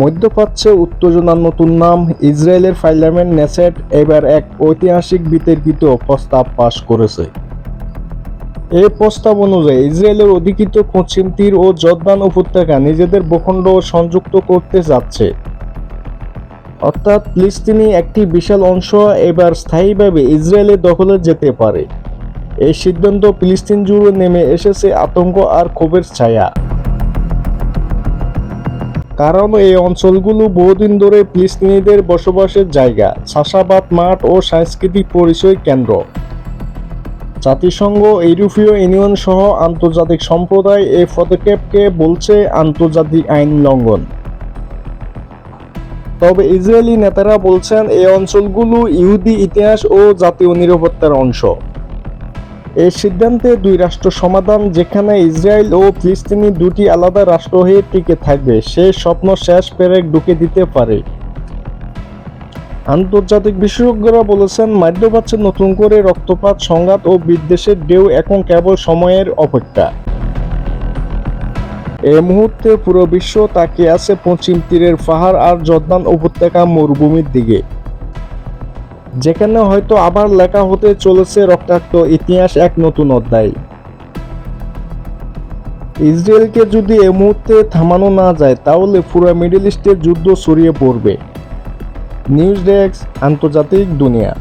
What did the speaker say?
মধ্যপ্রাচ্যে উত্তেজনার নতুন নাম ইসরায়েলের পার্লামেন্ট নেসেট এবার এক ঐতিহাসিক বিতর্কিত প্রস্তাব পাশ করেছে। এই প্রস্তাব অনুযায়ী ইসরায়েলের অধিকৃত পশ্চিম তীর ও জর্দান উপত্যকা নিজেদের ভূখণ্ড সংযুক্ত করতে যাচ্ছে। অর্থাৎ ফিলিস্তিনি একটি বিশাল অংশ এবার স্থায়ীভাবে ইসরায়েলের দখলে যেতে পারে। এই সিদ্ধান্ত ফিলিস্তিন জুড়ে নেমে এসেছে আতঙ্ক আর ক্ষোভের ছায়া। কারণ এই অঞ্চলগুলো বহুদিন ধরে ফিলিস্তিনিদের বসবাসের জায়গা, চাষাবাদ, মাঠ ও সাংস্কৃতিক পরিচয় কেন্দ্র। জাতিসংঘ, ইউরোপীয় ইউনিয়ন সহ আন্তর্জাতিক সম্প্রদায় এই পদক্ষেপকে বলছে আন্তর্জাতিক আইন লঙ্ঘন। তবে ইসরায়েলি নেতারা বলছেন, এই অঞ্চলগুলো ইহুদি ইতিহাস ও জাতীয় নিরাপত্তার অংশ। এই সিদ্ধান্তে দুই রাষ্ট্র সমাধান, যেখানে ইসরায়েল ও ফিলিস্তিনি দুটি আলাদা রাষ্ট্র হয়ে টিকে থাকবে, সে স্বপ্ন শেষ পেরেক ঢুকে দিতে পারে। আন্তর্জাতিক বিশেষজ্ঞরা বলেছেন মধ্যপ্রাচ্যে নতুন করে রক্তপাত, সংঘাত ও বিদ্বেষের ঢেউ এখন কেবল সময়ের অপেক্ষা। এই মুহূর্তে পুরো বিশ্ব তাকিয়ে আছে পশ্চিম তীরের পাহাড় আর জর্দান উপত্যকা মরুভূমির দিকে। যেখানে হয়তো আবার লেখা হতে চলেছে রক্তাক্ত ইতিহাস এক নতুন অধ্যায়। ইসরায়েলকে যদি এ মুহূর্তে থামানো না যায়, তাহলে পুরো মিডল ইস্টের যুদ্ধ ছড়িয়ে পড়বে। নিউজ ডেস্ক, আন্তর্জাতিক দুনিয়া।